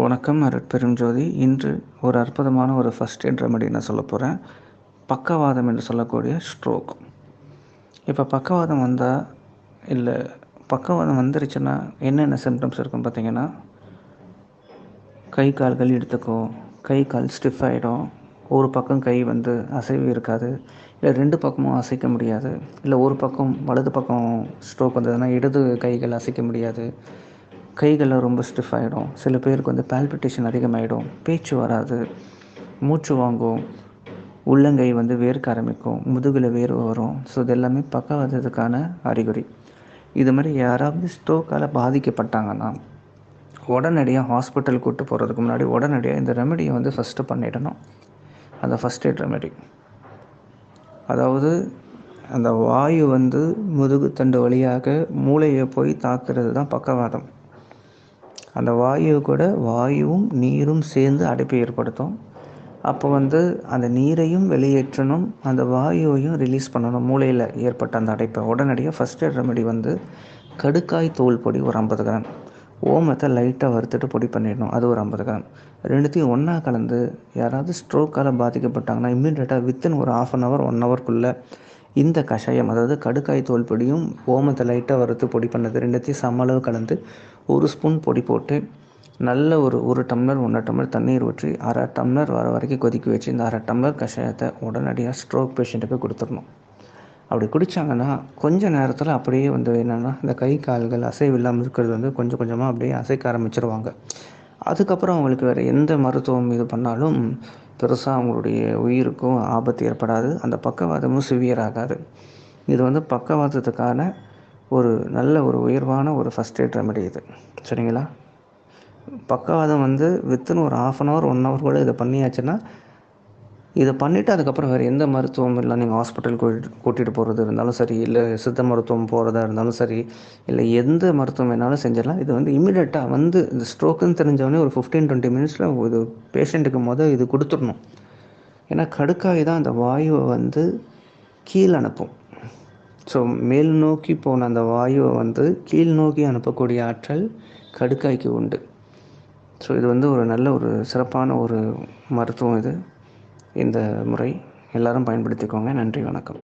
வணக்கம் அருட்பெரும் ஜோதி. இன்று ஒரு அற்புதமான ஒரு ஃபஸ்ட் எய்ட் ரெமெடி நான் சொல்ல போகிறேன் பக்கவாதம் என்று சொல்லக்கூடிய ஸ்ட்ரோக் இப்போ பக்கவாதம் வந்தால் இல்லை பக்கவாதம் வந்துருச்சுன்னா என்னென்ன சிம்டம்ஸ் இருக்கும் பார்த்தீங்கன்னா கை கால்கள் எடுத்துக்கும் கை கால் ஸ்டிஃப் ஆகிடும் ஒரு பக்கம் கை வந்து அசைவு இருக்காது. இல்லை ரெண்டு பக்கமும் அசைக்க முடியாது. இல்லை ஒரு பக்கம் வலது பக்கம் ஸ்ட்ரோக் வந்ததுன்னா இடது கைகள் அசைக்க முடியாது. கைகளில் ரொம்ப ஸ்டிஃப் ஆகிடும் சில பேருக்கு வந்து பால்பிட்டேஷன் அதிகமாகிடும் பேச்சு வராது. மூச்சு வாங்கும். உள்ளங்கை வந்து வேர்க்க ஆரம்பிக்கும். முதுகில் வேர்வை வரும். ஸோ இது எல்லாமே பக்கவாதத்துக்கான அறிகுறி. இது மாதிரி யாராவது ஸ்டோக்கால் பாதிக்கப்பட்டாங்கன்னா உடனடியாக ஹாஸ்பிட்டல் கூட்டு போகிறதுக்கு முன்னாடி உடனடியாக இந்த ரெமெடியை வந்து ஃபஸ்ட்டு பண்ணிடணும். அந்த ஃபஸ்ட் எய்ட் ரெமெடி அதாவது அந்த வாயு வந்து முதுகுத்தண்டு வழியாக மூளையை போய் தாக்குறது தான் பக்கவாதம். அந்த வாயு கூட வாயுவும் நீரும் சேர்ந்து அடைப்பை ஏற்படுத்தும். அப்போ வந்து அந்த நீரையும் வெளியேற்றணும் அந்த வாயுவையும் ரிலீஸ் பண்ணணும். மூளையில் ஏற்பட்ட அந்த அடைப்பை. உடனடியாக ஃபஸ்ட் எய்ட் ரெமெடி வந்து கடுக்காய் தோல் பொடி ஒரு ஐம்பது கிராம். ஓமத்தை லைட்டாக வறுத்துட்டு பொடி பண்ணிடணும். அது ஒரு ஐம்பது கிராம். ரெண்டுத்தையும் ஒன்றா கலந்து யாராவது ஸ்ட்ரோக்கால் பாதிக்கப்பட்டாங்கன்னா இம்மிடியேட்டாக வித்தின் ஒரு ஆஃப் அன் ஹவர் ஒன் ஹவர்க்குள்ளே இந்த கஷாயம் அதாவது கடுக்காய் தோல் பொடியும் ஓமத்தை லைட்டாக வறுத்து பொடி பண்ணது ரெண்டுத்தையும் சம அளவு கலந்து ஒரு ஸ்பூன் பொடி போட்டு நல்ல ஒரு ஒரு டம்ளர் ஒன்றரை டம்ளர் தண்ணீர் ஊற்றி அரை டம்ளர் வர வரைக்கும் கொதிக்க வச்சு இந்த அரை டம்ளர் கஷாயத்தை உடனடியாக ஸ்ட்ரோக் பேஷண்ட்டுக்கு கொடுத்துடணும். அப்படி குடித்தாங்கன்னா கொஞ்ச நேரத்தில் அப்படியே வந்து என்னென்னா இந்த கை கால்கள் அசைவு இல்லாமல் இருக்கிறது வந்து கொஞ்சம் கொஞ்சமாக அப்படியே அசைக்க ஆரம்பிச்சிருவாங்க. அதுக்கப்புறம் அவங்களுக்கு வேறு எந்த மருத்துவம் இது பண்ணாலும் பெருசாக அவங்களுடைய உயிருக்கும் ஆபத்து ஏற்படாது. அந்த பக்கவாதமும் சிவியர் ஆகாது. இது வந்து பக்கவாதத்துக்கான ஒரு நல்ல ஒரு உயர்வான ஒரு ஃபஸ்ட் எய்ட் ரெமெடி இது. சரிங்களா? பக்கவாதம் வந்து வித்தின் ஒரு half an hour one hour கூட இதை பண்ணியாச்சுன்னா இதை பண்ணிவிட்டு அதுக்கப்புறம் வேறு எந்த மருத்துவம் இல்லை நீங்கள் ஹாஸ்பிட்டல் கூட்டிகிட்டு போகிறது இருந்தாலும் சரி இல்லை சித்த மருத்துவம் போகிறதா இருந்தாலும் சரி இல்லை எந்த மருத்துவம் வேணாலும் செஞ்சிடலாம். இது வந்து இமீடியட்டாக வந்து இந்த ஸ்ட்ரோக்குன்னு தெரிஞ்சவொடனே ஒரு ஃபிஃப்டீன் டுவெண்ட்டி மினிட்ஸில் இது பேஷண்ட்டுக்கு மொதல் இது கொடுத்துடணும். ஏன்னா கடுக்காய் தான் அந்த வாயுவை வந்து கீழ் அனுப்பும். ஸோ மேல் நோக்கி போன அந்த வாயுவை வந்து கீழ் நோக்கி அனுப்பக்கூடிய ஆற்றல் கடுக்காய்க்கு உண்டு. ஸோ இது வந்து ஒரு நல்ல ஒரு சிறப்பான ஒரு மருத்துவம் இது. இந்த முறை எல்லாரும் பயன்படுத்திக்கோங்க. நன்றி வணக்கம்.